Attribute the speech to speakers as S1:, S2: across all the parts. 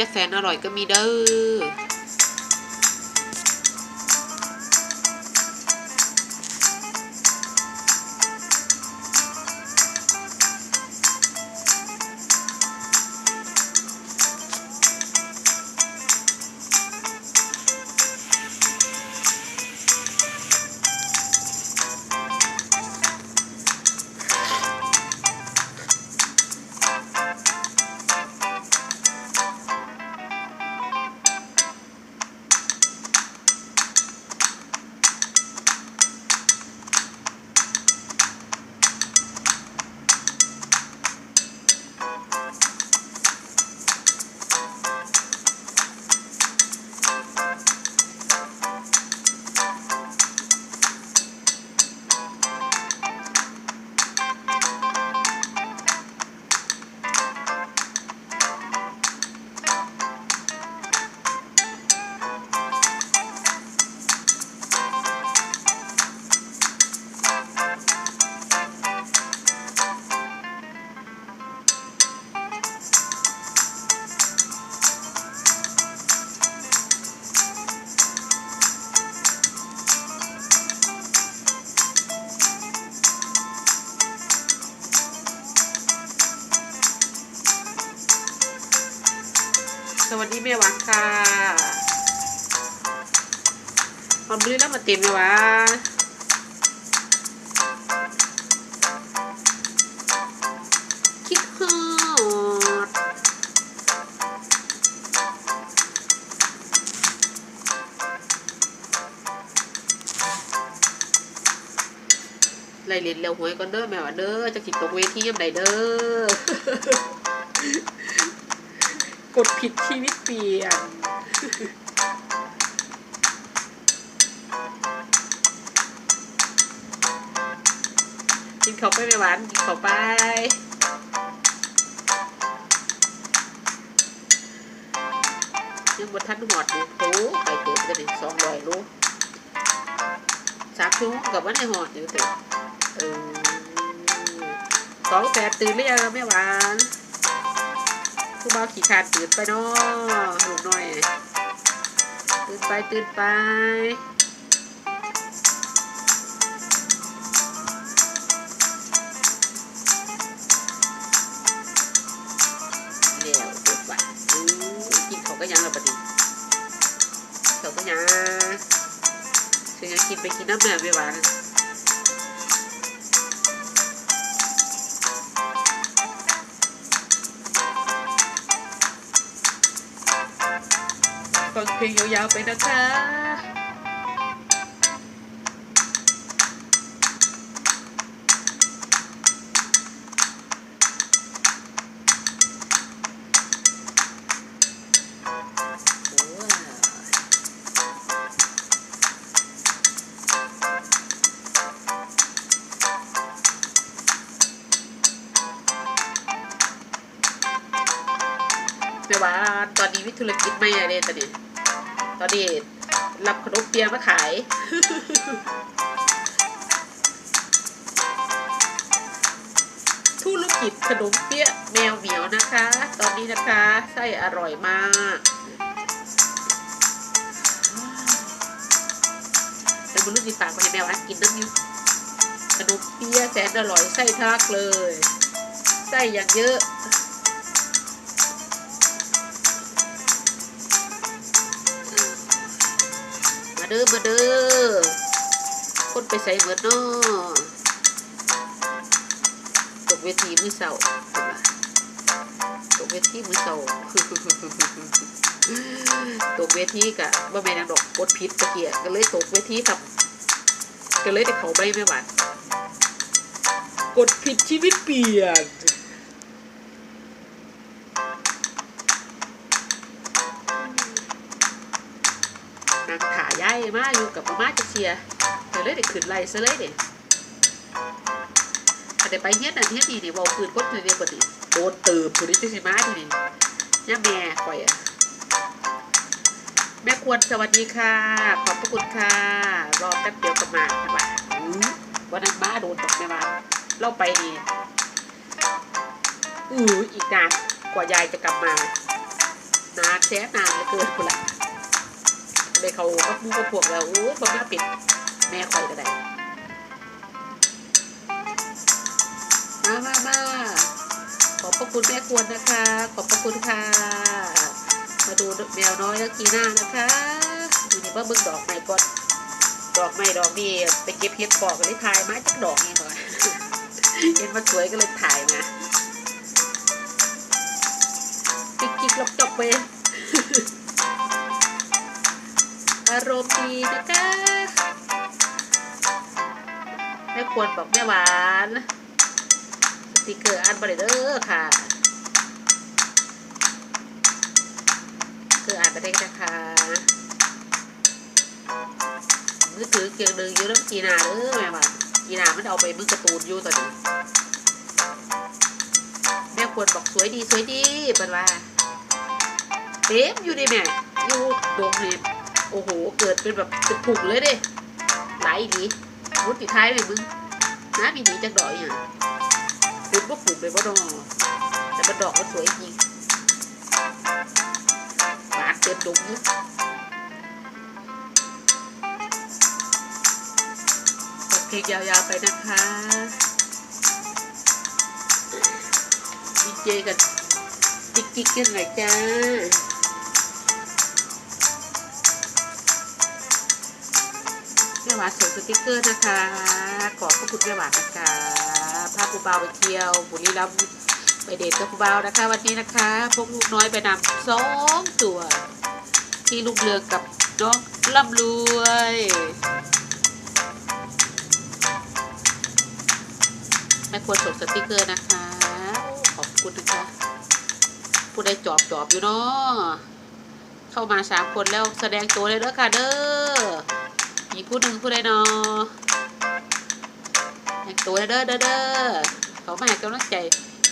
S1: ยแสนอร่อยก็มีเด้อ สวัสดีแม่วังค่ะความบื้อแล้วมาเต็มเลยวะคิดฮอดไล่เรียนเร็วหวยก่อนเด้อแม่ว่าเด้อจะขิดตกเวทียามใดเด้อ ดผิดชีวิตเปลี่ยนกินเขาไปไม่หวานกินเขาไป ยังบนทันหอดอยู่โถไปเติมกันอีกสองร้อยโลสามชั่วโมงกับวันในหอดอยู่เถอะเอสองแปดตื่นหรือยังแม่หวาน ผู้บ่าวขี่ขาดตื่นไปเนาะลูกน้อยตื่นไปตื่นไปเดี๋ยวเดี๋ยวไปอือกินเขาวก็ยังและปะดิเขาก็ยังคือยังกินไปกินน้ำแม่ไม่หวาน เพลงยาวๆไปนะคะว้าแม่ว่าตอนนี้วิธุรกิจไม่อะไรตอนนี้ ตอนนี้รับขนมเปี๊ยะมาขาย ธุรกิจขนมเปี๊ยะแมวเหมียวนะคะ ตอนนี้นะคะไส้อร่อยมากแต่มันรู้สิฝากไปให้แมวอันกินน้ำอยู่ขนมเปี๊ยะแสนอร่อยไส้ทักเลย ไส้อย่างเยอะ เด้อ มาเด้อคนไปใส่เหมือนเนาะตกเวทีมือเสาร์ตกเวทีมือเสาร์ตกเวทีกะบ่แม่นหยังดอกกดผิดตะเกียก็เลยตกเวทีครับก็เลยได้เขาใบไม่หวานกดผิดชีวิตเปลี่ยน มาอยู่กับมาม่าจะเชียร์เดี๋ยวเลยได้ขึ้นไล่ซะเลยเดี๋ยวไปเฮ็ดอันเฮ็ดนี่นี่เว้าคืนคนเดียวบ่ดีโดนตืบผู้นี้จะสิมาทีนี่ย่าแม่ข่อยอะแม่ควรสวัสดีค่ะ ขอบพระคุณค่ะ รอแป๊บเดียวก็มาใช่ปะวันนั้นมาโดนตกแม่มาเราไปนี่อืออีกนานกว่ายายจะกลับมา นานแสนนานเหลือเกินคุณละ เลยเขาก็พูดกับพวกเราโอ้ยบ่มาปิด แม่คอยก็ได้มามามาขอบพระคุณแม่ควรนะคะ ขอบพระคุณค่ะ มาดูแมวน้อยแล้วกีน่านะคะดูนี่ว่าเบิ่งดอกใหม่ก่อนดอกใหม่ดอกนี่ไปเก็บเห็ดปอกกันเลยถ่ายไมาจากดอกนี่ก่อนเห็นมันสวยก็เลยถ่ายมาจิกจิกลบจบไป อารมณ์ดีนะคะแม่ควรบอกแม่หวาน สติกเกอร์อันบริเดอร์ค่ะคืออ่านไปได้นะคะมือถือเกียงหนึ่งอยู่น้ำจีนาเด้อแม่ว่าจีนามันเอาไปมือการ์ตูนอยู่ตอนนี้แม่ควรบอกสวยดีสวยดีเป็นว่าเต็มอยู่ดิแม่อยู่ดงนี่ โอ้โห เกิดเป็นแบบเป็นผุกเลยเด้หลดีมุดติดท้ายเลยมึงน้ามีดีจักดอยอย่างคุณก็ปลูกเลยว่าดอกแต่มันดอกมันสวยจริงหวานเต็มดงอยู่กดเพลงยาวๆไปนะคะดีเจกันจิกจิกๆกันหน่อยจ้า หวานสวยสติ๊กเกอร์นะคะขอบพระคุณแม่หวานนะคะพาผู้เบาไปเที่ยว บุรีรัมย์ไปเดทกับผู้เบานะคะ วันนี้นะคะพวกลูกน้อยไปนำสองตัว ที่ลูกเรือกับน้องร่ำรวยแม่ควรส่งสติ๊กเกอร์นะคะ ขอบคุณนะคะผู้ใดจอบจอบอยู่เนาะเข้ามาสามคนแล้วแสดงตัวเลยเด้อค่ะเด้อ มีผู้หนึ่งผู้ใดนอแต่งตัวเด้อเด้อเด้อเขามาให้กำลังใจ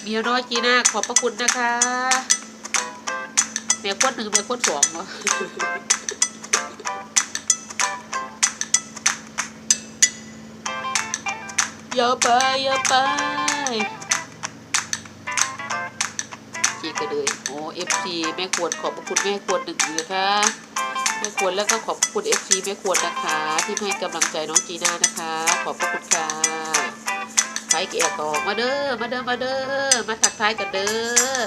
S1: เมียน้อยจีน่าขอบพระคุณนะคะแม่คนหนึ่งแม่คนสองเหรออย่าไปอย่าไปจีก็เลยโอ้เอฟซีแม่ควรขอบพระคุณแม่ควรหนึ่งเลยค่ะ แม่ควรแล้วก็ขอบคุณเอฟซีแม่ควรนะคะ ที่ให้กำลังใจน้องจีน่านะคะ ขอบพระคุณค่ะใครแก่ต่อมาเด้อมาเด้อมาเด้อมาทักทายกันเด้อ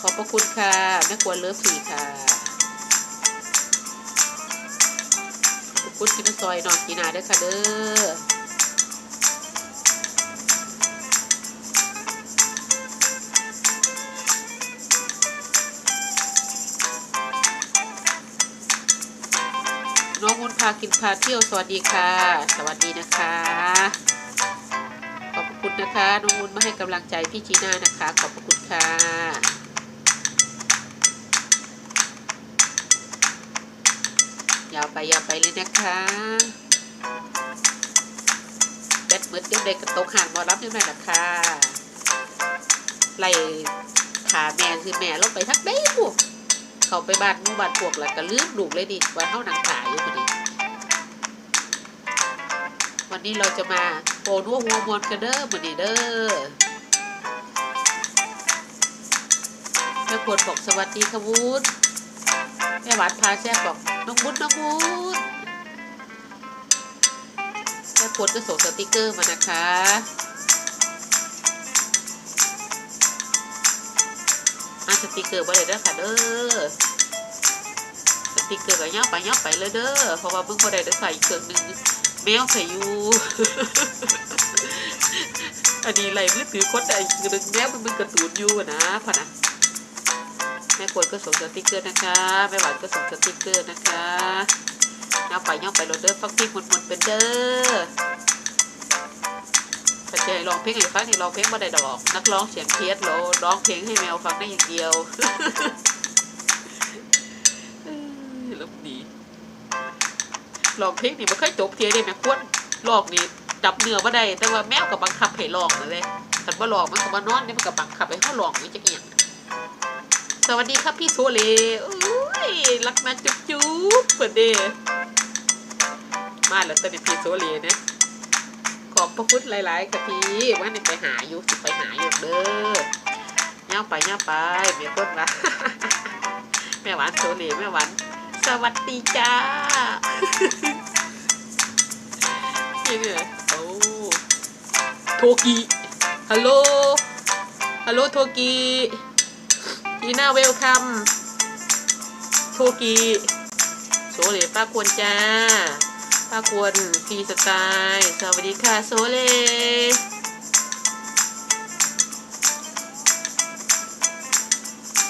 S1: ขอบพระคุณค่ะแม่ควรเลิฟสีค่ะขอบคุณที่มาซอยนองจีน่าด้วยค่ะเด้อากินพาเที่ยวสวัสดีค่ะ สวัสดีนะคะ ขอบคุณนะคะน้องมุนมาให้กำลังใจพี่จีน่านะคะ ขอบคุณค่ะยาวไปยาวไปเลยนะคะแบตเมิดเดี๋ยวเด็กกระตกห่างมารับยังไงล่ะค่ะไล่ขาแม่คือแม่ลงไปทักได้พวกเขาไปบ้านมู่บ้านพวกแล้วก็ลืมลูกเลยดิว่าเท่านังขาอยู่พอดี วันนี้เราจะมาโปนัวหัวมวนกันเด้อมือนี้เด้อแม่ควรบอกสวัสดีค่ะวุ้นแม่หวานพาแซ่บบอกน้องวุ้นน้องวุ้นแม่ควรก็ส่งสติกเกอร์มานะคะอ่าสติกเกอร์มาเลยเด้อค่ะเด้อสติกเกอร์ก็ย่อไปย่อไปเลยเด้อเพราะว่าเพิ่งพอได้ได้ใส่อีกเครื่องหนึง แมวใส่อยู่อันนี้ไรมือถือคนใดคือดึงแมวมันเป็นกระตูนอยู่อะนะพะนะแม่ควรก็ส่งสติกเกอร์นะคะแม่หวานก็ส่งสติกเกอร์นะคะย่อไปย่อไปโรเดอร์ฟังเพลงมันๆเป็นเด้อปัจจัยร้องเพลงให้ฟังนี่ร้องเพลงมาได้ดอก นักร้องเสียงเพี้ยนโลร้องเพลงให้แมวฟังได้อย่างเดียว เอ้ยแล้วดี ลองเพลงนี่มันเคยจบเทียได้แม่ควรลองนี่จับเนื้อมาได้ แต่ว่าแมวกับบังคับให้ลองนั่นเลยคันว่าลองมันก็มานอนเนี่ยมันกับบังคับให้เขาลองนี่จะเอียงสวัสดีครับพี่โซเลโอ้ยรักนะจุ๊บจุ๊บเปิดเดมาแล้วตอนนี้พี่โซเลนะขอบพระคุณหลาย ๆกะทีว่านี่ไปหาอยู่สิไปหาอยู่เด้อย่าไปย่าไปเมียคนว่าแม่หวานโซเลแม่หวาน สวัสดีจ้านี่เนี่ยโอ้โทกิฮัลโหลฮัลโหลโทกิทีน่าเวลคัมโทกิโซเลป้าควรจ้าป้าควรฟรีสไตล์สวัสดีค่ะโซเล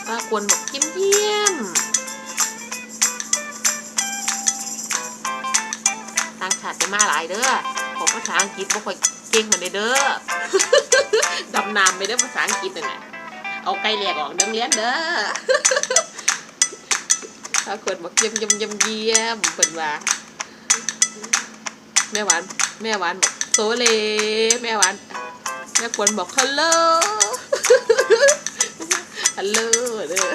S1: ป้าควรบอกเยี่ยมเยี่ยม จะมาหลายเด้อผมภาษาอังกฤษบ่ค่อยเก่งเหมือนเด้อดำน้ำไปเด้อภาษาอังกฤษนั่นน่ะเอาไกลแหลกออกเดิมเลี้ยนเด้อป้าควรบอกเยี่ยมเยี่ยมเยี่ยมเยี่ยมเปิ่นว่าแม่หวานแม่หวานบอกโซเลแม่หวานแม่ควรบอกฮัลโหลฮัลโหลเด้อ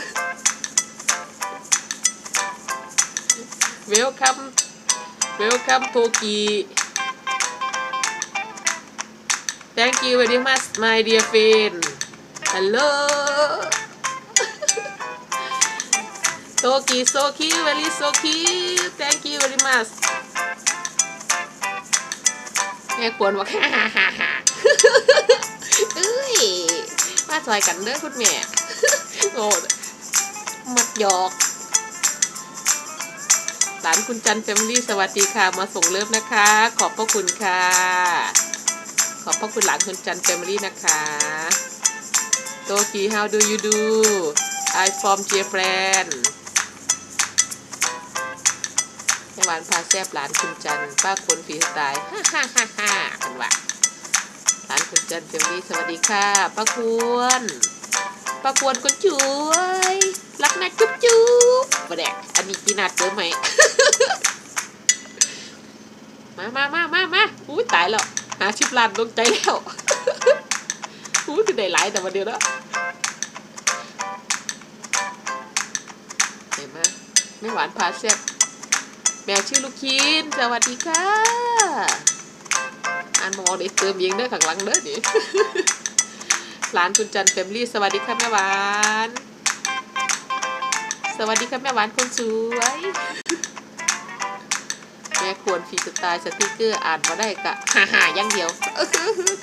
S1: welcome welcome โทกี thank you very much my dear friend hello โทกี so cute very so cute thank you very much แม่ควรบอกฮ่าฮ่าฮ่าฮ่าเอ้ยมาซอยกันเด้อคุณแม่โอ้หมดหยอกานคุณจันแฟมิลี่สวัสดีค่ะ มาส่งเลิฟนะคะ ขอบพระคุณค่ะ ขอบพระคุณหลานคุณจันแฟมิลี่นะคะโตกี how do you do I from Japan แม่หวานพาแซบหลานคุณจันป้าคนฟีสไตล์ฮ่าฮ่าฮ่าฮ่ากันว่าหลานคุณจันแฟมิลี่สวัสดีค่ะป้าควรป้าควรคนช่วย รักนะจุ๊บจุ๊บมาแดกอันนี้กินนัดเจอไหม มามามามามาอุ้ยตายแล้ว หาชิบลานดวงใจแล้วอุ้ยคือได้หลายแต่วันเดียวแล้วเห็นไหมไม่หวานพาแซ่บแมวชื่อลูกคิน สวัสดีค่ะอ่านมองเด็กเติมเองเด้อข้างหลังเด้อนี่หลานคุณจันแฟมลี่ สวัสดีค่ะแม่หวาน สวัสดีค่ะแม่หวานคนสวยแม่ควรฟีสไตล์สติกเกอร์อ่านมาได้กะฮ่าฮ่าย่างเดียว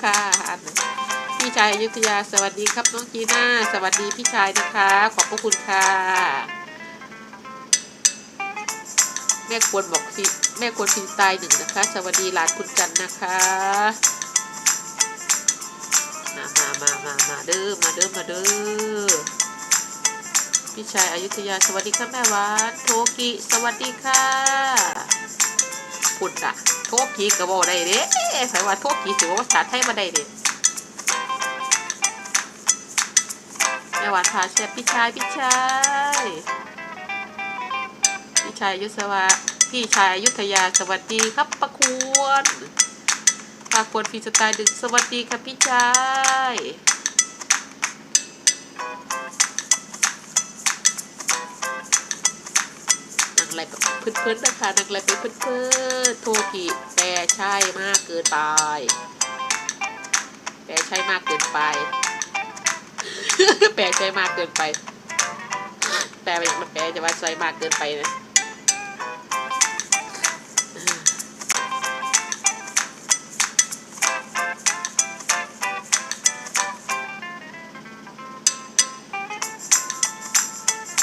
S1: ค่ะอ่านพี่ชายอยุธยาสวัสดีครับน้องจีน่าสวัสดีพี่ชายนะคะ ขอบพระคุณค่ะ แม่ควรบอกฟรีแม่ควรฟีสไตล์หนึ่งนะคะ สวัสดีหลานคุณจันนะคะมามามามามาเด้อมาเด้อมาเด้อ พี่ชายอายุทยาสวัสดีค่ะแม่วานโทกิสวัสดีค่ะพุดอะโทกิก็บอกได้เด้ใส่ว่าโทกิสิว่าภาษาไทยมาได้เด้แม่วานพาเชฟพี่ชายพี่ชายพี่ชายยุสวะพี่ชายอายุทยาสวัสดีครับประควรปากควรฟีสไตล์ดึกสวัสดีค่ะพี่ชาย อะไรแบบพื้นๆนะคะนังอะไรไปพื้นๆโทกิแปลใช่มากเกินไป แปลใช่มากเกินไป แปลใช่มากเกินไป แปลไปอย่างมันแปลจะว่าใช่มากเกินไปนะ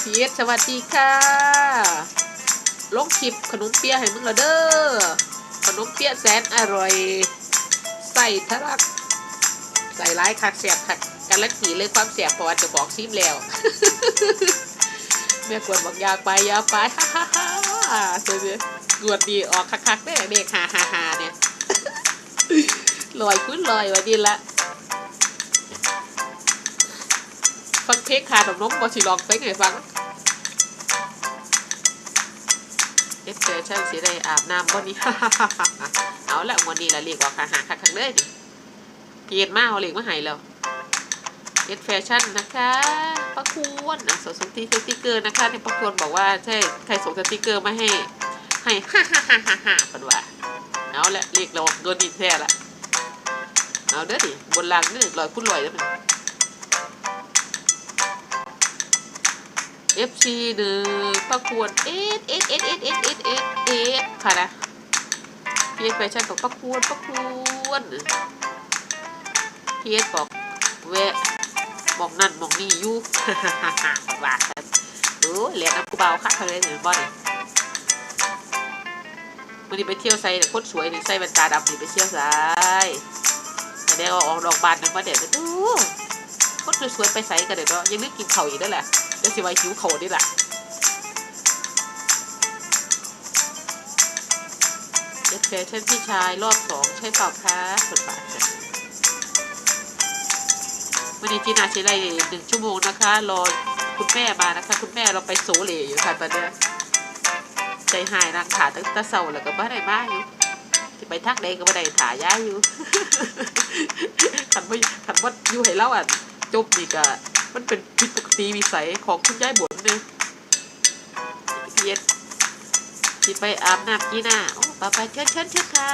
S1: พีเอสสวัสดีค่ะ ลงคลิปขนมเปี๊ยะให้มึงละเด้อขนมเปี๊ยะแสนอร่อยใส่ทะลักใส่ร้ายคักเสียบคักการันตีเลยความเสียบพราะว่าเจะบอกซิมแล้วแม่กวนบอกยาไปยาไปฮ่าฮ่าฮ่าเสียกวดดีออกคักๆได้เด็กฮ่าฮ่าฮ่าเนี่ยลอยขึ้นลอยไว้ดีละฟังเพลงขาดน้องบอสิลองไปไงฟัง เอสเฟชั่นสีได้อาบน้ำวันนี้เอาละวันนี้ละเรียกว่าขาหาคักคักเลยดิเกียดมากเอาเรียกมาให้แล้วเอสแฟชั่นนะคะประควรอะส่งสติสติกเกอร์นะคะเนี่ยประควรบอกว่าใช่ใครส่งสติกเกอร์มาให้ ให้ฮ่าฮ่าฮ่าฮ่าฮ่าเป็นว่าเอาละเรียกเราโดนดินแท้ละเอาเด้อดิบนล่างนี่ลอยคุณลอยแล้วมัน FC หนึ่งประกวดเอสเอสเอสเอสเอสเอสเอสเอสค่ะนะพีเอสแฟชั่นบอกประกวดประกวดพีเอสบอกแวะมองนั่นมองนี่อยู่ว่ากันโอ้เหรียญน้ำกูเบาค่ะเขาเลยเนี่ยบอลวันนี้ไปเที่ยวไซเนี่ยโคตรสวยนี่ไซแว่นตาดำนี่ไปเที่ยวไซแต่เดี๋ยวออกดอกบานหนึ่งมาเดี๋ยวจะดูโคตรสวยๆไปไซกันเดี๋ยวเนาะยังนึกกินเข่าวอีกนั่นแหละ ดี๋ยวสิไว้หิวเข่าวนี่แหละเอ็ดแฟชั่นพี่ชายรอบสองใช่เปล่าคะสุดปากค่ะวันนี้จีนาใช้ได้หนึ่งชั่วโมงนะคะ รอคุณแม่มานะคะ คุณแม่เราไปโซเลอยู่ค่ะตอนนี้ใจหายนางขาตั้งแต่เสาร์แล้วก็บ้านไหนมาอยู่ที่ไปทักใดก็บ้าไหนถ่ายย้ายอยู่ขันว่าขันว่าอยู่ให้เล่าอะจบนี่ก็ มันเป็นผิดปกติวิสัยของคุณยายบุญเนี่ยเพียรที่ไปอาบน้ำกีน่าโอ้ไปไปเชิญเชิญเชิญค่ะ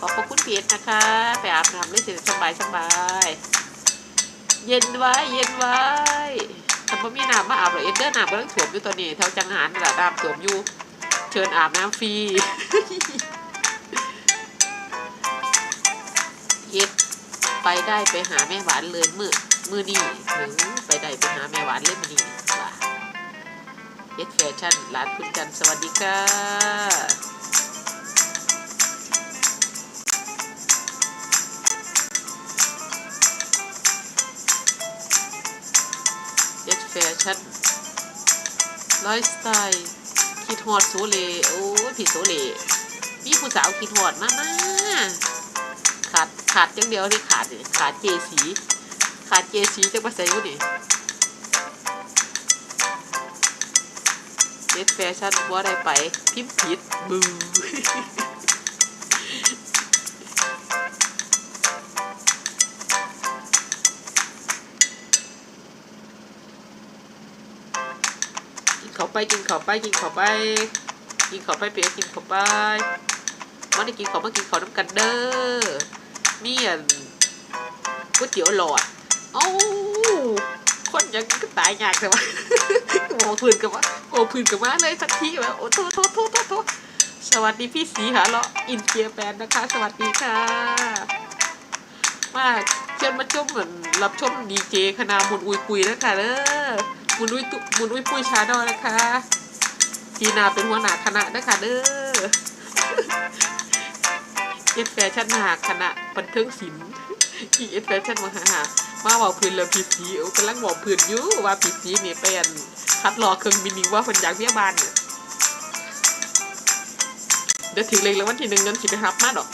S1: ขอบพระคุณเพียรนะคะ ไปอาบน้ำเลยสิสบายสบาย เย็นไว้ เย็นไว้ถ้าบ่มีน้ำมาอาบหรอเอ็นเดอร์น้ำก็ต้องถวมอยู่ตอนนี้แถวจังหารนี่แหละน้ำถ่วมอยู่ เชิญอาบน้ำฟรี เย็ดไปได้ไปหาแม่หวานเลยมือ มือนี่ถึงไปได้ไปหาแม่หวานเลยมือนี่ว่าเย็ดแฟชั่นร้านคุณจันสวัสดีค่ะเย็ดแฟชั่นไลฟ์สไตล์คิดฮอดโซเลโอ้พี่โซเลมีผู้สาวคิดฮอดมากมาขาดขาดจังเดียวที่ขาดขาดเจสี ขาดเจสีจะมาใส่กูนี่เจ็ดแฟชั่นว่าได้ไป พิมพ์ผิดบูกินขาไปกินเขาไปกินเขาไป กินเขาไปเปียกินเขาไปมันได้กินเขามากินเขาน้ำกันเด้อมีอันก๋วยเตี๋ยวหลอด เอ้าคนยังก็ตายยากแต่ว่าโมพื้นกับว่าโมพื้นกับว่าเลยสักทีแบบโอ้โทษโทษโทษโทษโทษสวัสดีพี่สีหาเลาะอินเกียแปนนะคะ สวัสดีค่ะ มาเชิญมาชมเหมือนรับชมดีเจคณะมุนอุยปุยนะคะเด้อมุนอุยตุมุนอุยปุยชาดอนะคะจีนาเป็นหัวหน้าคณะนะคะเด้อเอ็ดแฟชั่นมหาคณะบันเทิงศิลป์อีเอ็ดแฟชั่นมหาหา มาบอกพื้นแล้วพีซีเออกำลังบอกพื้นอยู่ว่าพีซีนี่เป็นคัดรอเครื่องบินนี่ว่าคนอยากเบี้ยบานเนี่ยเดี๋ยวถึงเลยแล้ววันที่หนึ่งเงินสิไปรับมาดอก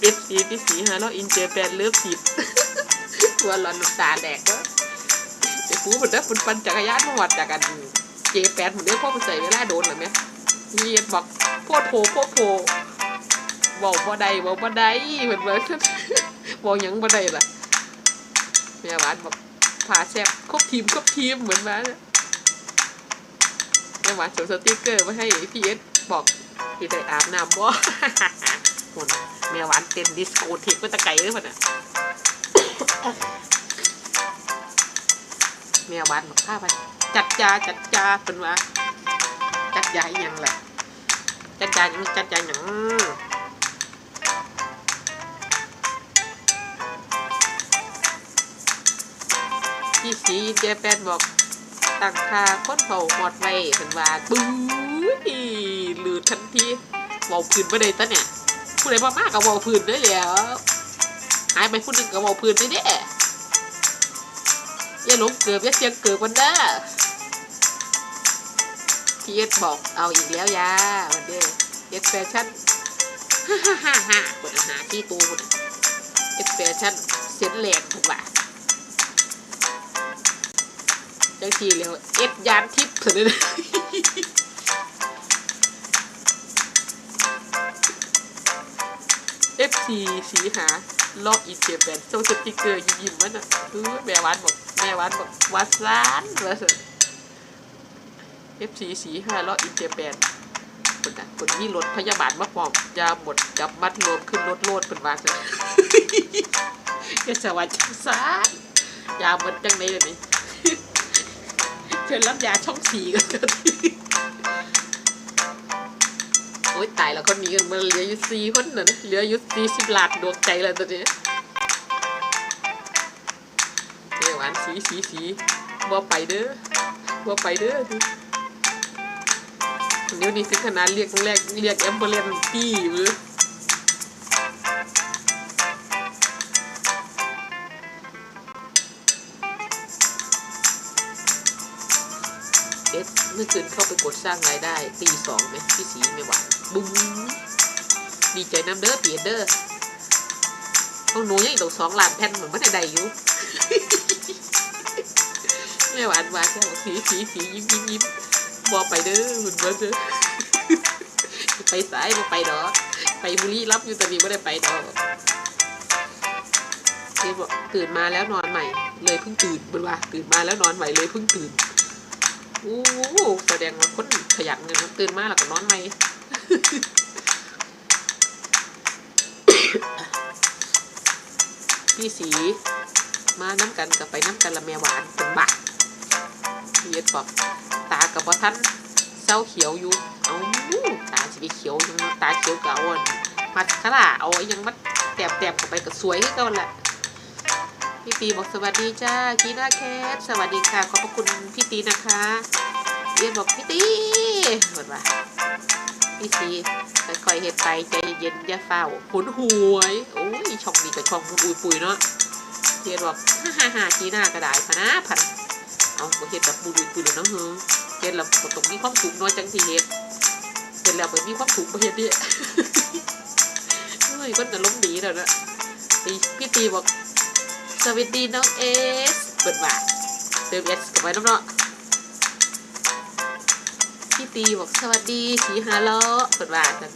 S1: เอฟซีพีซีฮะแล้วอินเจแปนเลิฟสิบตัวร้อนตาแดกก็ไอ้ฟูหมือนเด้ฝุ่นปันจักรยานมาวัดจากกันเจแปนเหมือนเด้อพ่อไปใส่เวลาโดนหรือไหมเยียบอกโพดโผโพดโผบอกบ่ไดบอกบ่ไดเหมือนเหมือน บอกยังบ่ได้ล่ะแม่หวานบอกผ่าแซ่บครบทีมครบทีมเหมือนมาเมียแม่หวานส่งสติ๊กเกอร์มาให้พี่เอสบอกพี่ได้อาบน้ำบ่หุ่นแม่หวานเต้นดิสโกเทกก็ตะไก่เลยพ่นน่ะแม่หวานบอกข้าไปจัดจาจัดจาเป็นว่าจัดยาอีหยังแหละจัดยาหยังจัดยาหยัง พี่สีเจแปนบอกตั้งค่าค้นเผาหมดไว้เป็นว่าบึ้ยลืดทันทีเบาพื้นไม่ได้ตะเนี่ยผู้ใดมามากกับเบาพื้นได้แล้วหายไปผู้หนึงกับเบาพื้นได้เด้อย่าหลงเกือบอย่าเสียงเกือบมันเด้อพี่เอสบอกเอาอีกแล้วยาวันเดอเอสแฟชั่นฮ่าฮ่าฮ่าฮ่าปิดอาหารที่ตูนเอสแฟชั่นเซ็นแรงถูกป่ะ จังทีเร็วเอสยานทิพย์เถอะเลยเอฟซีสีหาลอกอีเจแปนโซสติกเกอร์ยิ้มยิ้มๆมันอะเออแม่วานบอกแม่วานบอกวาซานแล้วสิ FC สีห้าล้ออินเจแปนคนน่ะคนมีรถพยาบาลมาพร้อมยาหมดจับมัดรวมขึ้นรถโลดเป็นว่าจ้ะก็จะว่าจังซานยาหมดจังไหนเลยนี่ เชิญรับยาช่องสีกันเถอะโอ๊ยตายแล้วคนนี้กันมันเหลืออยู่สี่คนน่ะนเหลืออยู่สี่สิบล้านดวงใจแล้วตอนนี้เอ้ยหวานสีสีสีบ่ไปเด้อบ่ไปเด้อเดี๋ยวนี้ถึงขนาดเรียกแรกเรียกแอมเบอร์เลนตี้อยู่ สร้างรายได้ตีสองไหมพี่สีไม่หวานบุ้งดีใจน้ำเด้อเปียเด้อต้องหนูยังอีกดอสองล้านแผ่นเหมือนไม่ได้ใดอยู่แม่หวานหวานแค่บอกสีสีสียิ้มยิ้มยิ้มบอไปเด้อหมือนเบิร์ดเด้อไปสายบ่ไปดอกไปบุรีรับอยู่แต่นี่ไม่ได้ไปดอกเจ๊บอกตื่นมาแล้วนอนใหม่ เลยเพิ่งตื่นเป็นว่าตื่นมาแล้วนอนใหม่เลยเพิ่งตื่น อ้โหแสดงว่าคนขยันเงินมันตื่นมาแล้วก็นอนใหมพี่สี มาน้ำกันกับไปน้ำกันละแม่หวานเป็นบักเย็ดบอกตากับพ่ท่านเศร้าเขียวอยู่ เอาตาสิไปเขียวตาเขียวเก่าอะมัดขลาเอาไอ้ยังมัดแตบแตบเข้าไปก็สวยขึ้นกันแหละ พี่ตีบอกสวัสดีจ้ากีน่าแคทสวัสดีค่ะขอบพระคุณพี่ตีนะคะเรียนบอกพี่ตีหมดว่าพี่ตีค่อยๆเห็ดไปใจเย็นอย่าเฝ้าหุนหวยโอ้ยช่องนี้กับช่องมุนอุยปุยเนาะเทียนบอกฮ่าฮ่าฮ่าจีน้ากระดาษพนะพันเอาเฮ็ดแบบบุยบุยเลยเนาะเฮ้เฮ็ดแล้วก็ต้องมีความสุขน้อยจังที่เฮ็ดเฮ็ดแล้วไปมีความสุขบ่เฮ็ดดิเฮ้ยก็จะล้มดีแล้วนะพี่ตีบอก สวัสดีน้องเอสเปิดว่าเติมเอสกับไว้น้ำเนาะพี่ตีบอกสวัสดีสีฮาโลเปิดว่ากัน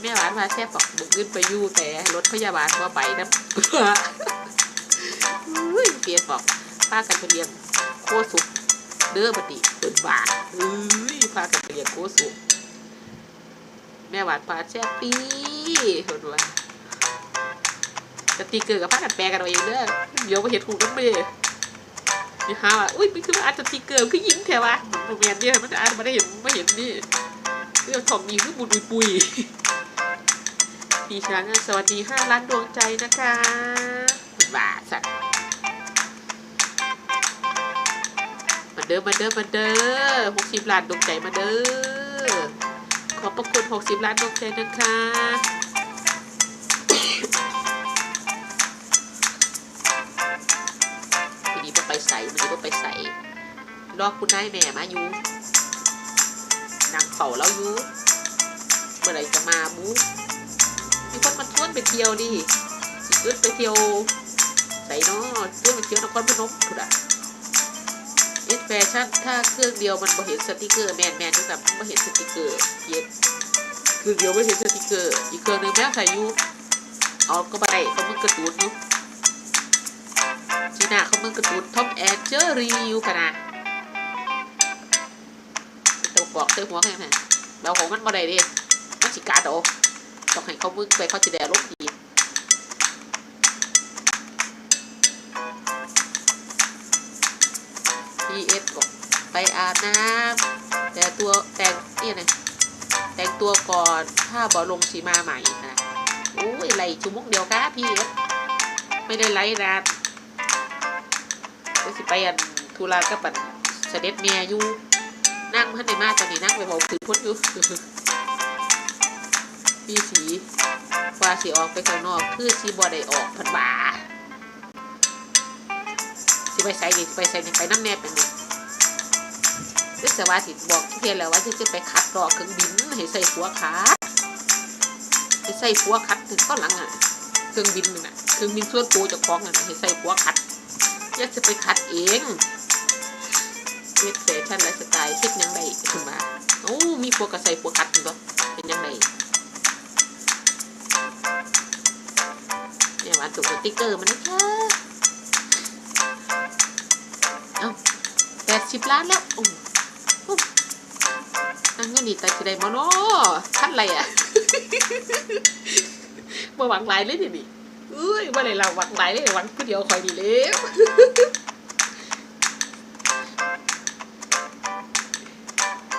S1: แม่หวานมาแซ่บบอกบุกขึ้นไปยู่แต่รถพยาบาลว่าไปนะเปิดว่าอุ้ยเปลี่ยนบอกพากันไปเรียนโคสุกเด้อบัดดิเปิดบาทเอ้ยพากันไปเรียนโคสุกแม่หวานปลาแซ่บปีเห็นว่า สติกเกอร์กับพากันแปลกันเอาเองเด้อเดี๋ยวมาเห็นถูกน้ำเมย์นี่ฮะว่าอุ้ยมันคือว่าอาร์ตสติกเกอร์คือยิ้มแถววะโรงเรียนเนี่ยมันจะอ่านมาได้เห็นไม่เห็นนี่เรื่องของนี้คือบุญปุยปุยพี่ช้างสวัสดีห้าล้านดวงใจนะคะบาทสัตว์มาเด้อมาเด้อมาเด้อหกสิบล้านดวงใจมาเด้อขอบพระคุณหกสิบล้านดวงใจนะคะ รอคุณนายแม่มาอยู่นางเป่าแล้วอยู่เมื่อไรจะมาบูมีคนมาชวนไปเที่ยวดิสิขึ้นไปเที่ยวใส่เนาะชวนไปเที่ยวนครพนมพุดอะเอสแฟชั่นถ้าเครื่องเดียวมันบ่เห็นสติกเกอร์แมนแมนด้วยกับบ่เห็นสติกเกอร์เย็ดเครื่องเดียวไม่เห็นสติกเกอร์ อีกเครื่องนึงแม่ใส่ยูเอาก็บ่ได้เขามึงกระตูนอยู่จีน่าเขามึงกระตูนท็อปแอนเจอรีอยู่ขนาด วบอกเตอหัวแค่ไหนเราของมันบ่ได้ดิมันสิกาโตต้องให้เขามึงไปเขาจะได้ลบดีพีเอสบอกไปอาบน้ำแต่ตัวแต่งนี่นะแต่งตัวก่อนถ้าบอลงสีมาใหม่นะโอ้ยไหลชั่วโมงเดียวก้าพี่เอสไม่ได้ไล่นานก็สิไปอันทุลากับปันเสด็จเมียอยู่ นั่งพันในมาตอนนี้นั่งไปบอกถือพ้นอยู่พี่สีว่าสีออกไปข้างนอก คือสีบอได้ออกพันบาสิไปใส่ดิไปใส่นี่ไปน้ำแน่เป็นนี่วิศวะสิบอกเพียนแล้วว่าจะจะไปคัดดอเครื่องบินให้ใส่หัวคัดให้ใส่หัวคัดถึงก้อหลังอะเครื่องบินนึงอะเครื่องบินส่วนตัวจะคล้องอะให้ใส่หัวคัดอยากจะไปคัดเอง เฮ็ดแฟชั่นไลฟ์สไตล์เฮ็ดยังไงขึ้นมาโอ้มีพวกกระใส่หัวคัดตัวเป็นยังไงเนี่ยว่าตัวสติ๊กเกอร์มันนะคะเอาแปดสิบล้านแล้วโอ้หอะงินนี่แต่สิได้บ่เนาะคันอะไรอะบ่หวังหลายเลยนี่นี่เอ้ยบ่ได้เราหวังหลายเลยหวังผู้เดียวคอยดีแล้ว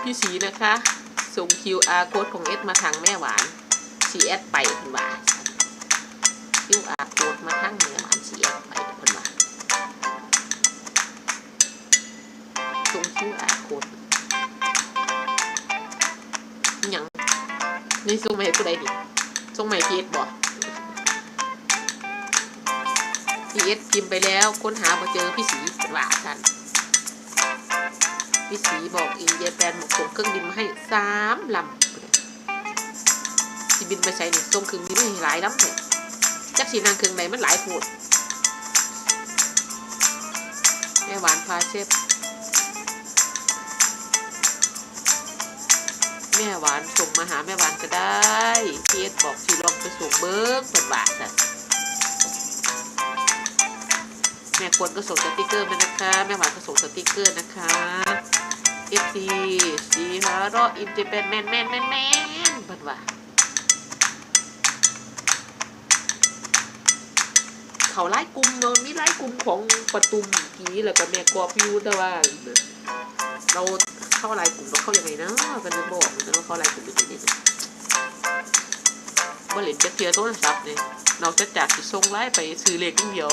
S1: พี่สีนะคะ ส่ง QR code ของเอสมาทางแม่หวานสีเอสไปเพิ่นว่า QR code มาทางแม่หวานสีเอสไปเพิ่นว่าส่ง QR code อิหยังนี่ส่งมาให้ผู้ใดดิส่งมาให้พีเอสบ่พีเอสพิมพ์ไปแล้วค้นหาบ่เจอพี่สีเพิ่นว่าซั่น พี่สีบอกอินเยแปนบอกส่งเครื่องบินมาให้สามลำที่บินไปใช้นี่ส่งเครื่องบินให้หลายลำเลยจักสีนางเครื่องไหนมันหลายโพดแม่หวานพาเชฟแม่หวานส่งมาหาแม่หวานก็ได้เพียบอกสีลองไปส่งเบิ้งเปิดบาทน่ะแม่ควรก็ส่งสติกเกอร์มานะคะ แม่หวานก็ส่งสติกเกอร์นะคะ เอฟซีสีฮารออินเจแปนแมนแมนแมนแมนเปิดว่าเขาไล่กลุ่มเนาะมีไล่กลุ่มของประตุมกีแล้วก็แม่กอบอยูแต่ว่าเราเข้าไล่กลุ่มเราเข้ายังไงนะกันนึกบอกมือนกันว่าเข้าไล่กลุ่มเป็นยังไงว่าเหรียญจะเคลียร์โทรศัพท์เนี่ยนอกจากจากส่งไล่ไปซื้อเลขอย่างเดียว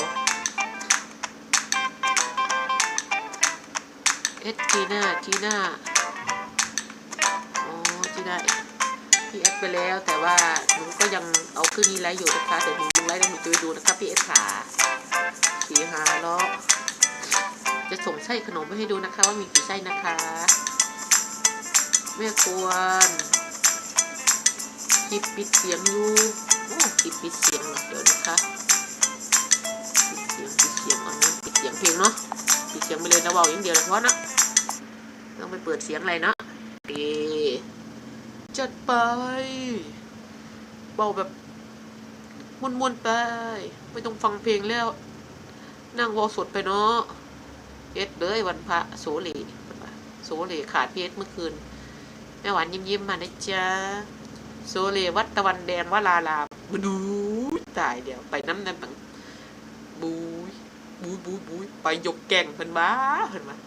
S1: เอสจีน่าจีน่าอ๋อจีน่าพี่เอสไปแล้วแต่ว่าหนูก็ยังเอาขึ้นนี้ไลฟ์อยู่นะคะเดี๋ยวหนูลงไลฟ์แล้วหนูจะไปดูนะคะพี่เอสขาสีหาล้อจะส่งไส้ขนมไปให้ดูนะคะ ว่ามีกี่ไส้นะคะแม่ควรคลิปปิดเสียงอยู่โอ้คลิปปิดเสียงเดี๋ยวนะคะปิดเสียงปิดเสียงเอานะปิดเสียงเพลงเนาะปิดเสียงไปเลยนะเบาอย่างเดียวเลยเพราะนะ ต้องไปเปิดเสียงอะไรเนาะเอจัดไป เบาแบบมวนๆไป ไม่ต้องฟังเพลงแล้ว นั่งวอสดไปเนาะเอสเลยวันพระโสเลโสเลขาดเพีเอสเมื่อคืนแม่หวานยิ้มยิ้มมานะจ๊ะโซเลวัดตะวันแดงวลาลามมาดูตายเดี๋ยวไปน้ำนั่นบังบูยบุยบุยบุยไปยกแก่งเพิ่นว่าเพิ่นว่า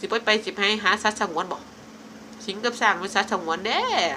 S1: สิไปไปสิให้หาสัตว์สงวนบอกสิงกับสร้างเป็นสัตว์สงวนเด้